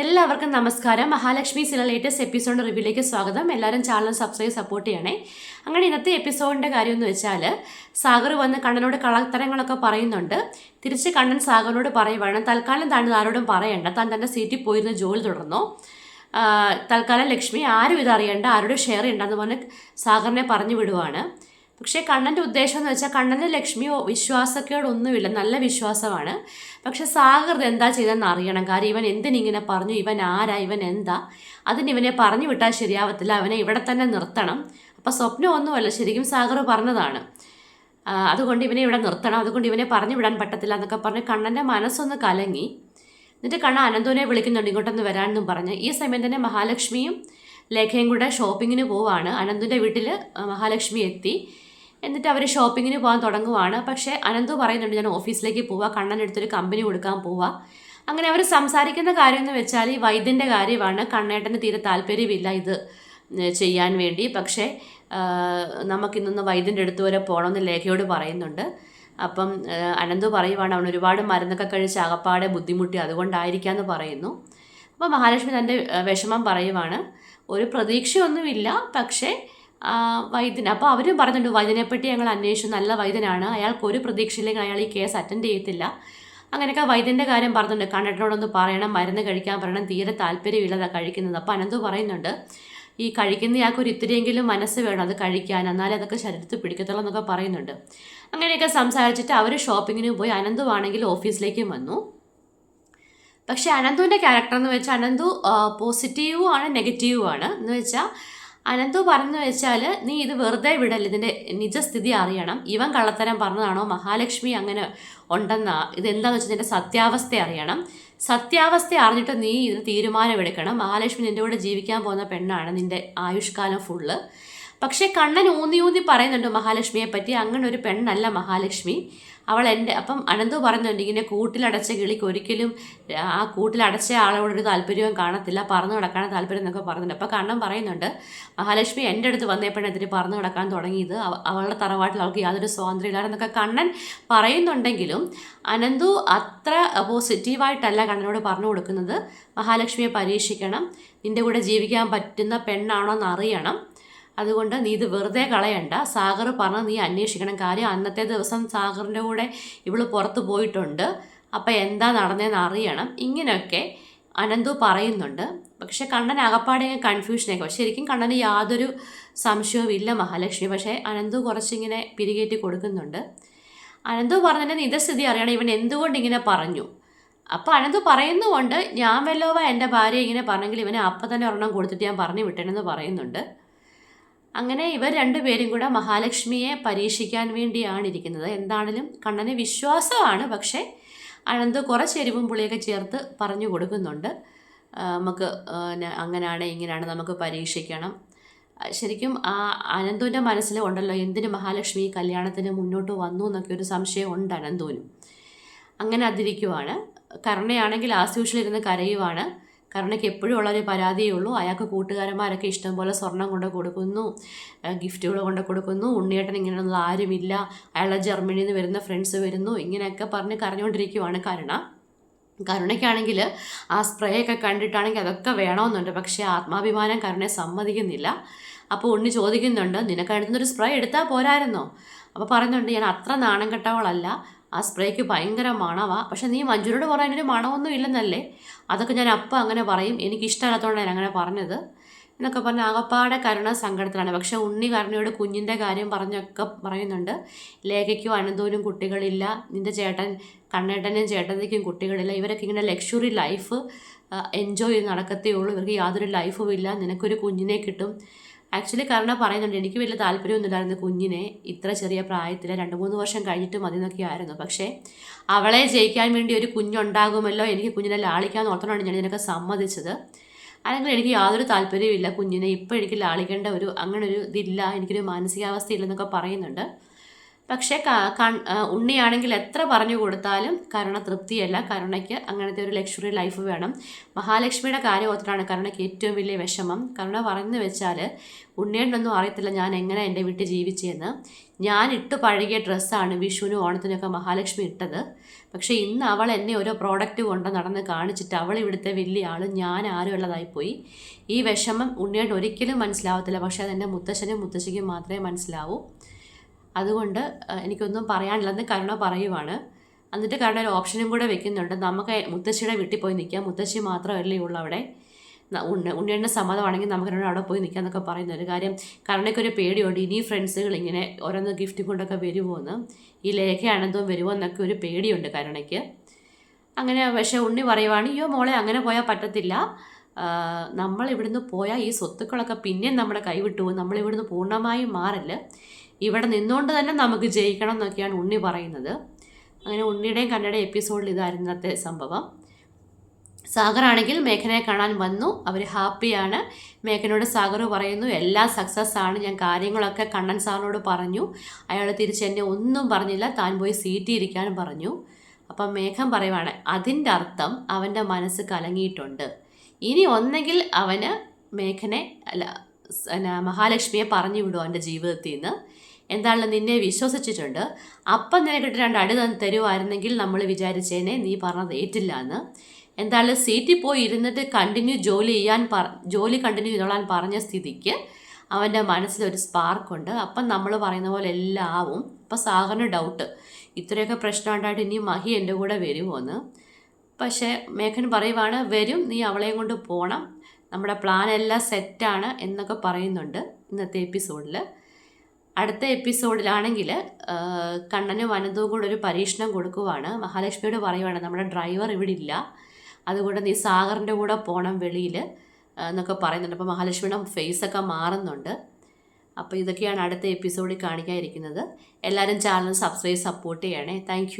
എല്ലാവർക്കും നമസ്കാരം. Mahalakshmi cinema latest episode റിവ്യൂലേക്ക് സ്വാഗതം. എല്ലാവരും ചാനൽ സബ്സ്ക്രൈബ് സപ്പോർട്ട് ചെയ്യണേ. അങ്ങനെ ഇന്നത്തെ എപ്പിസോഡിന്റെ കാര്യം എന്ന് വെച്ചാൽ സാഗർ വന്ന് കണ്ണനോട് കളത്തരങ്ങളൊക്കെ പറയുന്നുണ്ട്. തിരിച്ച് കണ്ണൻ സാഗറിനോട് പറയുവാണ് തൽക്കാലം താൻ ആരോടും പറയണ്ട. താൻ തന്റെ സീറ്റിൽ പോയിരുന്ന ജോലി തുടർന്നു. തൽക്കാലം ലക്ഷ്മി ആരും ഇത് അറിയണ്ട. ആരോടും ഷെയർ ചെയ്യണ്ടെന്ന് പറഞ്ഞ് സാഗറിനെ പറഞ്ഞു വിടുവാണ്. പക്ഷേ കണ്ണന്റെ ഉദ്ദേശം എന്ന് വെച്ചാൽ കണ്ണന്റെ ലക്ഷ്മി വിശ്വാസക്കേടൊന്നുമില്ല നല്ല വിശ്വാസമാണ്. പക്ഷെ സാഗർ എന്താ ചെയ്തതെന്ന് അറിയണം. കാര്യം ഇവൻ എന്തിനിങ്ങനെ പറഞ്ഞു? ഇവൻ ആരാ? ഇവൻ എന്താ? അതിന് ഇവനെ പറഞ്ഞു വിട്ടാൽ ശരിയാവത്തില്ല. അവനെ ഇവിടെ തന്നെ നിർത്തണം. അപ്പം സ്വപ്നമൊന്നുമല്ല ശരിക്കും സാഗർ പറഞ്ഞതാണ്. അതുകൊണ്ട് ഇവനെ ഇവിടെ നിർത്തണം. അതുകൊണ്ട് ഇവനെ പറഞ്ഞു വിടാൻ പറ്റത്തില്ല എന്നൊക്കെ പറഞ്ഞ് കണ്ണന്റെ മനസ്സൊന്ന് കലങ്ങി. എന്നിട്ട് കണ്ണ അനന്തുവിനെ വിളിക്കുന്നുണ്ട് ഇങ്ങോട്ടൊന്ന് വരാനെന്നും പറഞ്ഞ്. ഈ സമയം തന്നെ മഹാലക്ഷ്മിയും ലേഖയും കൂടെ ഷോപ്പിങ്ങിന് പോവാണ്. അനന്തുവിന്റെ വീട്ടിൽ മഹാലക്ഷ്മി എത്തി. എന്നിട്ട് അവർ ഷോപ്പിങ്ങിന് പോകാൻ തുടങ്ങുവാണ്. പക്ഷേ അനന്തു പറയുന്നുണ്ട് ഞാൻ ഓഫീസിലേക്ക് പോവാ. കണ്ണനെടുത്തൊരു കമ്പനി കൊടുക്കാൻ പോവാ. അങ്ങനെ അവർ സംസാരിക്കുന്ന കാര്യം എന്ന് വെച്ചാൽ ഈ വൈദ്യന്റെ കാര്യമാണ്. കണ്ണേട്ടന് തീരെ താല്പര്യമില്ല ഇത് ചെയ്യാൻ വേണ്ടി. പക്ഷേ നമുക്കിന്നൊന്ന് വൈദ്യന്റെ അടുത്ത് വരെ പോകണമെന്ന് ലേഖയോട് പറയുന്നുണ്ട്. അപ്പം അനന്തു പറയുവാണ് അവൻ ഒരുപാട് മരുന്നൊക്കെ കഴിച്ച് അകപ്പാടെ ബുദ്ധിമുട്ടി. അതുകൊണ്ടായിരിക്കാമെന്ന് പറയുന്നു. അപ്പോൾ മഹാലക്ഷ്മി തന്റെ വിഷമം പറയുവാണ്. ഒരു പ്രതീക്ഷയൊന്നുമില്ല പക്ഷേ വൈദ്യൻ അപ്പോൾ അവർ പറഞ്ഞിട്ടുണ്ട് വൈദ്യനെപ്പറ്റി ഞങ്ങൾ അന്വേഷിച്ചു നല്ല വൈദ്യനാണ്. അയാൾക്ക് ഒരു പ്രതീക്ഷയില്ലെങ്കിൽ അയാൾ ഈ കേസ് അറ്റൻഡ് ചെയ്യത്തില്ല. അങ്ങനെയൊക്കെ വൈദ്യന്റെ കാര്യം പറഞ്ഞിട്ടുണ്ട്. കണ്ണേട്ടനോടൊന്ന് പറയണം മരുന്ന് കഴിക്കാൻ പറയണം തീരെ താല്പര്യമില്ലാതെ കഴിക്കുന്നത്. അപ്പോൾ അനന്തു പറയുന്നുണ്ട് ഈ കഴിക്കുന്നയാൾക്ക് ഒരു ഇത്തിരിയെങ്കിലും മനസ്സ് വേണം അത് കഴിക്കാൻ എന്നാലേ അതൊക്കെ ശരീരത്തിൽ പിടിക്കത്തുള്ളൂ എന്നൊക്കെ പറയുന്നുണ്ട്. അങ്ങനെയൊക്കെ സംസാരിച്ചിട്ട് അവർ ഷോപ്പിങ്ങിന് പോയി. അനന്തുവാണെങ്കിൽ ഓഫീസിലേക്കും വന്നു. പക്ഷേ അനന്തുവിന്റെ ക്യാരക്ടർ എന്ന് വെച്ചാൽ അനന്തു പോസിറ്റീവും ആണ് നെഗറ്റീവും ആണ് എന്ന് വെച്ചാൽ അനന്തു പറഞ്ഞു വെച്ചാൽ നീ ഇത് വെറുതെ വിടല്ല? ഇതിന്റെ നിജസ്ഥിതി അറിയണം. ഇവൻ കള്ളത്തരം പറഞ്ഞതാണോ? മഹാലക്ഷ്മി അങ്ങനെ ഉണ്ടെന്നാ? ഇതെന്താണെന്ന് വെച്ചാൽ ഇതിന്റെ സത്യാവസ്ഥ അറിയണം. സത്യാവസ്ഥ അറിഞ്ഞിട്ട് നീ ഇതിന് തീരുമാനമെടുക്കണം. മഹാലക്ഷ്മി നിന്റെ കൂടെ ജീവിക്കാൻ പോകുന്ന പെണ്ണാണ് നിന്റെ ആയുഷ്കാലം ഫുള്ള് പക്ഷേ കണ്ണൻ ഊന്നി ഊന്നി പറയുന്നുണ്ട് മഹാലക്ഷ്മിയെ പറ്റി അങ്ങനെ ഒരു പെണ്ണല്ല മഹാലക്ഷ്മി. അവൾ എന്റെ അപ്പം അനന്തു പറയുന്നുണ്ട് ഇങ്ങനെ കൂട്ടിലടച്ച കിളിക്ക് ഒരിക്കലും ആ കൂട്ടിലടച്ച ആളോട് ഒരു താല്പര്യവും കാണത്തില്ല പറന്നു കിടക്കാൻ താല്പര്യം എന്നൊക്കെ പറയുന്നുണ്ട് അപ്പോൾ കണ്ണൻ പറയുന്നുണ്ട് മഹാലക്ഷ്മി എന്റെ അടുത്ത് വന്നപ്പോഴെതിരെ പറന്നു കിടക്കാൻ തുടങ്ങിയത്. അവ- അവളുടെ തറവാട്ടിൽ അവൾക്ക് യാതൊരു സ്വാതന്ത്ര്യം ഇല്ലാന്നൊക്കെ കണ്ണൻ പറയുന്നുണ്ടെങ്കിലും അനന്തു അത്ര പോസിറ്റീവായിട്ടല്ല കണ്ണനോട് പറഞ്ഞു കൊടുക്കുന്നത്. മഹാലക്ഷ്മിയെ പരീക്ഷിക്കണം. നിന്റെ കൂടെ ജീവിക്കാൻ പറ്റുന്ന പെണ്ണാണോ എന്ന് അറിയണം. അതുകൊണ്ട് നീ ഇത് വെറുതെ കളയണ്ട. സാഗർ പറഞ്ഞ് നീ അന്വേഷിക്കണം. കാര്യം അന്നത്തെ ദിവസം സാഗറിന്റെ കൂടെ ഇവൾ പുറത്ത് പോയിട്ടുണ്ട്. അപ്പോൾ എന്താ നടന്നതെന്ന് അറിയണം. ഇങ്ങനെയൊക്കെ അനന്തു പറയുന്നുണ്ട്. പക്ഷെ കണ്ണൻ അകപ്പാടെ കൺഫ്യൂഷനൊക്കെ ശരിക്കും കണ്ണന് യാതൊരു സംശയവും ഇല്ല മഹാലക്ഷ്മി. പക്ഷേ അനന്തു കുറച്ചിങ്ങനെ പിരികേറ്റി കൊടുക്കുന്നുണ്ട്. അനന്തു പറഞ്ഞതിന്റെ നിജസ്ഥിതി അറിയണം? ഇവൻ എന്തുകൊണ്ട് ഇങ്ങനെ പറഞ്ഞു? അപ്പോൾ അനന്തു പറയുന്നുകൊണ്ട് ഞാൻ വല്ലോവ എന്റെ ഭാര്യ ഇങ്ങനെ പറഞ്ഞെങ്കിൽ ഇവനെ അപ്പം തന്നെ ഒരെണ്ണം കൊടുത്തിട്ട് ഞാൻ പറഞ്ഞു വിട്ടേനെന്ന് പറയുന്നുണ്ട്. അങ്ങനെ ഇവർ രണ്ടുപേരും കൂടെ മഹാലക്ഷ്മിയെ പരീക്ഷിക്കാൻ വേണ്ടിയാണ് ഇരിക്കുന്നത്. എന്താണെങ്കിലും കണ്ണന് വിശ്വാസമാണ് പക്ഷേ അനന്ത് കുറച്ച് എരിവും പുളിയൊക്കെ ചേർത്ത് പറഞ്ഞു കൊടുക്കുന്നുണ്ട്. നമുക്ക് അങ്ങനെയാണ് ഇങ്ങനെയാണ് നമുക്ക് പരീക്ഷിക്കണം. ശരിക്കും ആ അനന്തുവിന്റെ മനസ്സിൽ ഉണ്ടല്ലോ എന്തിന് മഹാലക്ഷ്മി കല്യാണത്തിന് മുന്നോട്ട് വന്നു എന്നൊക്കെ ഒരു സംശയം ഉണ്ട് അനന്തുവിനും. അങ്ങനെ അതിരിക്കുവാണ്. കരുണയാണെങ്കിൽ ആസ് യൂഷ്വൽ ഇരുന്ന് കരയുവാണ്. കരുണയ്ക്ക് എപ്പോഴും ഉള്ളൊരു പരാതിയേ ഉള്ളൂ. അയാൾക്ക് കൂട്ടുകാരന്മാരൊക്കെ ഇഷ്ടംപോലെ സ്വർണം കൊണ്ട് കൊടുക്കുന്നു ഗിഫ്റ്റുകൾ കൊണ്ട് കൊടുക്കുന്നു. ഉണ്ണിയേട്ടൻ ഇങ്ങനെയുള്ള ആരുമില്ല. അയാളുടെ ജർമ്മനിയിൽ നിന്ന് വരുന്ന ഫ്രണ്ട്സ് വരുന്നു. ഇങ്ങനെയൊക്കെ പറഞ്ഞ് കരഞ്ഞുകൊണ്ടിരിക്കുവാണ് കരുണ. കരുണയ്ക്കാണെങ്കിൽ ആ സ്പ്രേ ഒക്കെ കണ്ടിട്ടാണെങ്കിൽ അതൊക്കെ വേണമെന്നുണ്ട് പക്ഷേ ആത്മാഭിമാനം കരുണയെ സമ്മതിക്കുന്നില്ല. അപ്പോൾ ഉണ്ണി ചോദിക്കുന്നുണ്ട് നിനക്ക് സ്പ്രേ എടുത്താൽ പോരായിരുന്നോ? അപ്പോൾ പറയുന്നുണ്ട് ഞാൻ അത്ര നാണം കെട്ടവളല്ല. ആ സ്പ്രേക്ക് ഭയങ്കര മണവാ. പക്ഷെ നീ മഞ്ജുരോട് പറയാൻ ഒരു മണമൊന്നും ഇല്ലെന്നല്ലേ? അതൊക്കെ ഞാൻ അപ്പം അങ്ങനെ പറയും. എനിക്ക് ഇഷ്ടമല്ലാത്തതുകൊണ്ട് ഞാൻ അങ്ങനെ പറഞ്ഞത്. എന്നൊക്കെ പറഞ്ഞ് ആകപ്പാടെ കരുണ സങ്കടത്തിലാണ്. പക്ഷേ ഉണ്ണി കരുണയോട് കുഞ്ഞിന്റെ കാര്യം പറഞ്ഞൊക്കെ പറയുന്നുണ്ട്. ലേഖയ്ക്കും അനന്തൂനും കുട്ടികളില്ല. നിന്റെ ചേട്ടൻ കണ്ണേട്ടനും ചേട്ടനേക്കും കുട്ടികളില്ല. ഇവരൊക്കെ ഇങ്ങനെ ലക്ഷറി ലൈഫ് എൻജോയ് ചെയ്ത് നടക്കത്തേ ഉള്ളൂ. ഇവർക്ക് യാതൊരു ലൈഫും ഇല്ല. നിനക്കൊരു കുഞ്ഞിനെ കിട്ടും. ആക്ച്വലി കരുണ പറയുന്നുണ്ട് എനിക്ക് വലിയ താല്പര്യമൊന്നുമില്ലായിരുന്നു കുഞ്ഞിനെ. ഇത്ര ചെറിയ പ്രായത്തിൽ രണ്ട് മൂന്ന് വർഷം കഴിഞ്ഞിട്ട് മതി എന്നൊക്കെ ആയിരുന്നു. പക്ഷേ അവളെ ജയിക്കാൻ വേണ്ടി ഒരു കുഞ്ഞുണ്ടാകുമല്ലോ എനിക്ക് കുഞ്ഞിനെ ലാളിക്കാൻ ഓർത്തോണ്ടാണ് ഞാൻ ഇതിനൊക്കെ സമ്മതിച്ചത്. അല്ലെങ്കിൽ എനിക്ക് യാതൊരു താല്പര്യമില്ല കുഞ്ഞിനെ. ഇപ്പോൾ എനിക്ക് ലാളിക്കേണ്ട ഒരു അങ്ങനെ ഒരു ഇതില്ല എനിക്കൊരു മാനസികാവസ്ഥയില്ലെന്നൊക്കെ പറയുന്നുണ്ട്. പക്ഷേ ഉണ്ണിയാണെങ്കിൽ എത്ര പറഞ്ഞു കൊടുത്താലും കരുണ തൃപ്തിയല്ല. കരുണയ്ക്ക് അങ്ങനത്തെ ഒരു ലക്ഷറി ലൈഫ് വേണം. മഹാലക്ഷ്മിയുടെ കാര്യം ഓർത്തിട്ടാണ് കരുണയ്ക്ക് ഏറ്റവും വലിയ വിഷമം. കരുണ പറഞ്ഞു വെച്ചാൽ ഉണ്ണിയേണ്ടൊന്നും അറിയത്തില്ല ഞാൻ എങ്ങനെ എന്റെ വീട്ടിൽ ജീവിച്ചതെന്ന് ഞാൻ ഇട്ട് പഴകിയ ഡ്രസ്സാണ് വിഷുവിനും ഓണത്തിനൊക്കെ മഹാലക്ഷ്മി ഇട്ടത്. പക്ഷേ ഇന്ന് അവൾ എന്നെ ഓരോ പ്രോഡക്റ്റ് കൊണ്ട് നടന്ന് കാണിച്ചിട്ട് അവൾ ഇവിടുത്തെ വലിയ ആൾ ഞാൻ ആരും ഉള്ളതായിപ്പോയി ഈ വിഷമം ഉണ്ണിയുണ്ട് ഒരിക്കലും മനസ്സിലാവത്തില്ല. പക്ഷേ അതെന്റെ മുത്തശ്ശനും മുത്തശ്ശിക്കും മാത്രമേ മനസ്സിലാവൂ. അതുകൊണ്ട് എനിക്കൊന്നും പറയാനില്ലെന്ന് കരുണ പറയുവാണ്. എന്നിട്ട് കരുണ ഒരു ഓപ്ഷനും കൂടെ വെക്കുന്നുണ്ട്. നമുക്ക് മുത്തശ്ശിയുടെ വീട്ടിൽ പോയി നിൽക്കാം. മുത്തശ്ശി മാത്രമല്ലേ ഉള്ളൂ അവിടെ. ഉണ്ണ ഉണ്ണിയുടെ സമ്മതമാണെങ്കിൽ നമുക്ക് രണ്ടും അവിടെ പോയി നിൽക്കാം എന്നൊക്കെ ഒരു കാര്യം കരുണയ്ക്കൊരു പേടിയുണ്ട്. ഇനി ഫ്രണ്ട്സുകൾ ഇങ്ങനെ ഓരോന്ന് ഗിഫ്റ്റ് കൊണ്ടൊക്കെ വരുമോ എന്ന് ഈ ലേഖയാണെന്തോ വരുമോ എന്നൊക്കെ ഒരു പേടിയുണ്ട് കരുണയ്ക്ക്. അങ്ങനെ പക്ഷേ ഉണ്ണി പറയുവാണ് അയ്യോ മോളെ അങ്ങനെ പോയാൽ പറ്റത്തില്ല. നമ്മൾ ഇവിടുന്ന് പോയാൽ ഈ സ്വത്തുക്കളൊക്കെ പിന്നെയും നമ്മുടെ കൈവിട്ടു പോകും. നമ്മളിവിടുന്ന് പൂർണമായും മാറില്ല ഇവിടെ നിന്നുകൊണ്ട് തന്നെ നമുക്ക് ജയിക്കണം എന്നൊക്കെയാണ് ഉണ്ണി പറയുന്നത്. അങ്ങനെ ഉണ്ണിയുടെയും കണ്ണയുടെയും എപ്പിസോഡിൽ ഇതായിരുന്നു ഇന്നത്തെ സംഭവം. സാഗറാണെങ്കിൽ മേഘനയെ കാണാൻ വന്നു. അവർ ഹാപ്പിയാണ് മേഘനോട് സാഗർ പറയുന്നു എല്ലാം സക്സസ് ആണ്. ഞാൻ കാര്യങ്ങളൊക്കെ കണ്ണൻ സാറിനോട് പറഞ്ഞു. അയാൾ തിരിച്ച് എന്നെ ഒന്നും പറഞ്ഞില്ല. താൻ പോയി സീറ്റിൽ ഇരിക്കാൻ പറഞ്ഞു. അപ്പം മേഘം പറയുവാണ് അതിന്റെ അർത്ഥം അവന്റെ മനസ്സ് കലങ്ങിയിട്ടുണ്ട്. ഇനി ഒന്നെങ്കിൽ അവന് മേഘനെ അല്ല മഹാലക്ഷ്മിയെ പറഞ്ഞു വിടും എന്റെ ജീവിതത്തിൽ നിന്ന്? എന്താണല്ലോ നിന്നെ വിശ്വസിച്ചിട്ടുണ്ട്. അപ്പം നിനക്കിട്ട് രണ്ട് അടി തരുമായിരുന്നെങ്കിൽ നമ്മൾ വിചാരിച്ചേനെ നീ പറഞ്ഞത് ഏറ്റില്ല എന്ന്. എന്തായാലും സീറ്റിൽ പോയി ഇരുന്നിട്ട് കണ്ടിന്യൂ ജോലി ചെയ്യാൻ പറ ജോലി കണ്ടിന്യൂ ചെയ്തോളാൻ പറഞ്ഞ സ്ഥിതിക്ക് അവന്റെ മനസ്സിലൊരു സ്പാർക്കുണ്ട് അപ്പം നമ്മൾ പറയുന്ന പോലെ എല്ലാം ആവും. അപ്പം സാഗറിന് ഡൗട്ട് ഇത്രയൊക്കെ പ്രശ്നം ഉണ്ടായിട്ട് ഇനി മഹി എന്റെ കൂടെ വരുമോ എന്ന്. പക്ഷേ മേഘൻ പറയുവാണ് വരും. നീ അവളെയും കൊണ്ട് പോകണം നമ്മുടെ പ്ലാൻ എല്ലാം സെറ്റാണ് എന്നൊക്കെ പറയുന്നുണ്ട് ഇന്നത്തെ എപ്പിസോഡിൽ അടുത്ത എപ്പിസോഡിലാണെങ്കിൽ കണ്ണനും അനന്തവും കൂടെ ഒരു പരീക്ഷണം കൊടുക്കുവാണ്. മഹാലക്ഷ്മിയോട് പറയുവാണ് നമ്മുടെ ഡ്രൈവർ ഇവിടെ ഇല്ല. അതുകൊണ്ട് നീ സാഗറിന്റെ കൂടെ പോകണം വെളിയിൽ എന്നൊക്കെ പറയുന്നുണ്ട്. അപ്പോൾ മഹാലക്ഷ്മിയുടെ ഫേസൊക്കെ മാറുന്നുണ്ട്. അപ്പോൾ ഇതൊക്കെയാണ് അടുത്ത എപ്പിസോഡിൽ കാണിക്കാതിരിക്കുന്നത് എല്ലാവരും ചാനൽ സബ്സ്ക്രൈബ് സപ്പോർട്ട് ചെയ്യണേ. താങ്ക്